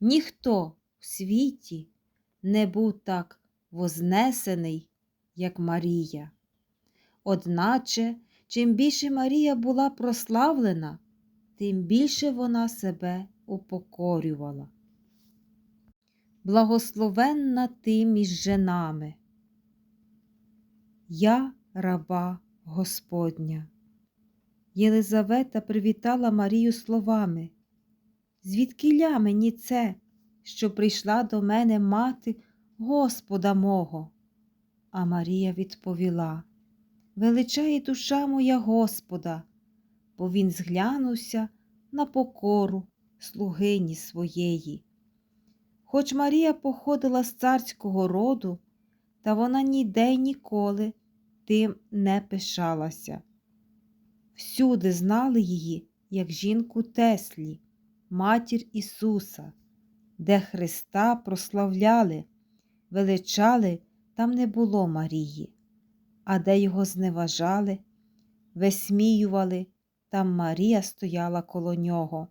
Ніхто в світі не був так вознесений, як Марія. Одначе, чим більше Марія була прославлена, тим більше вона себе упокорювала. Благословенна ти між женами. Я раба Господня. Єлизавета привітала Марію словами. Звідкиля мені це, що прийшла до мене мати Господа мого? А Марія відповіла Величає душа моя Господа, бо він зглянувся на покору слугині своєї. Хоч Марія походила з царського роду, та вона ніде ніколи тим не пишалася. Всюди знали її, як жінку Теслі, матір Ісуса, де Христа прославляли, величали, там не було Марії, а де його зневажали, висміювали, там Марія стояла коло нього.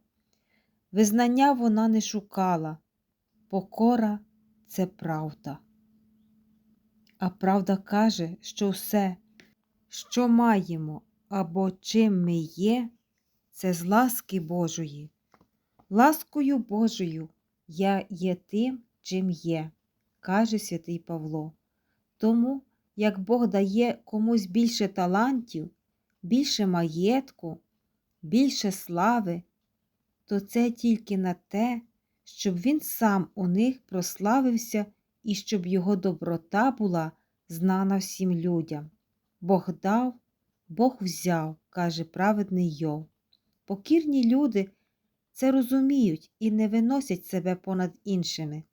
Визнання вона не шукала, покора це правда. А правда каже, що все, що маємо або чим ми є, це з ласки Божої. Ласкою Божою я є тим, чим є, каже святий Павло. Тому, як Бог дає комусь більше талантів, більше маєтку, більше слави, то це тільки на те, щоб він сам у них прославився і щоб його доброта була знана всім людям. Бог дав, Бог взяв, каже праведний Йов. Покірні люди це розуміють і не виносять себе понад іншими.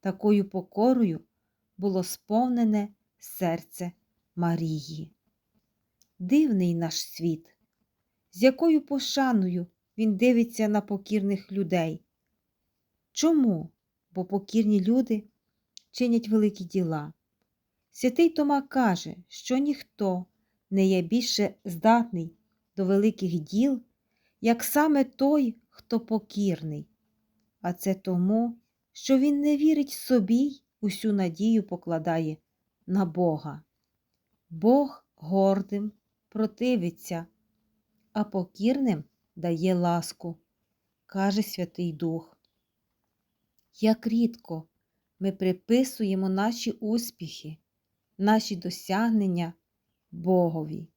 Такою покорою було сповнене серце Марії. Дивний наш світ, з якою пошаною він дивиться на покірних людей. Чому? Бо покірні люди чинять великі діла. Святий Тома каже, що ніхто не є більше здатний до великих діл, як саме той, хто покірний, а це тому, що він не вірить собі й усю надію покладає на Бога. Бог гордим противиться, а покірним дає ласку, каже Святий Дух. Як рідко ми приписуємо наші успіхи, наші досягнення Богові.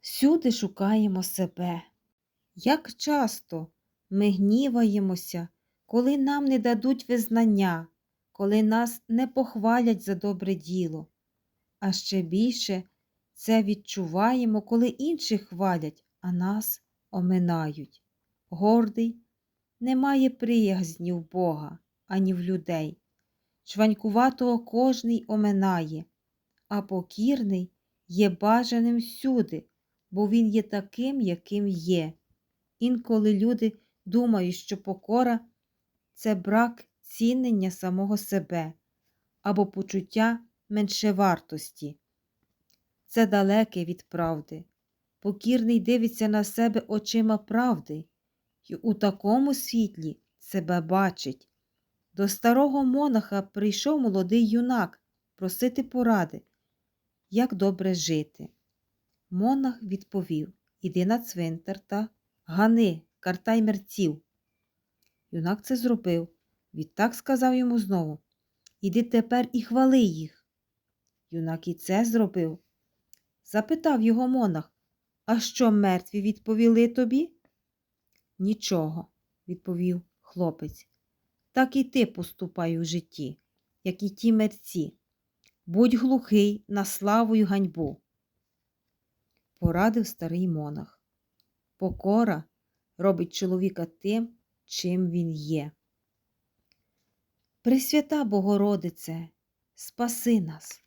Всюди шукаємо себе. Як часто ми гніваємося, коли нам не дадуть визнання, коли нас не похвалять за добре діло, а ще більше це відчуваємо, коли інших хвалять, а нас оминають. Гордий не має приязні в Бога ані в людей. Чванькуватого кожний оминає, а покірний є бажаним всюди, бо він є таким, яким є. Інколи люди думають, що покора це брак цінення самого себе або почуття меншевартості. Це далеке від правди. Покірний дивиться на себе очима правди і у такому світлі себе бачить. До старого монаха прийшов молодий юнак просити поради, як добре жити. Монах відповів Іди на цвинтар та гани, картай мерців. Юнак це зробив. Відтак сказав йому знову Іди тепер і хвали їх. Юнак і це зробив. Запитав його монах, а що мертві відповіли тобі? Нічого, відповів хлопець. Так і ти поступай у житті, як і ті мерці. Будь глухий на славу й ганьбу. Порадив старий монах. Покора робить чоловіка тим, чим він є. Пресвята Богородице, спаси нас.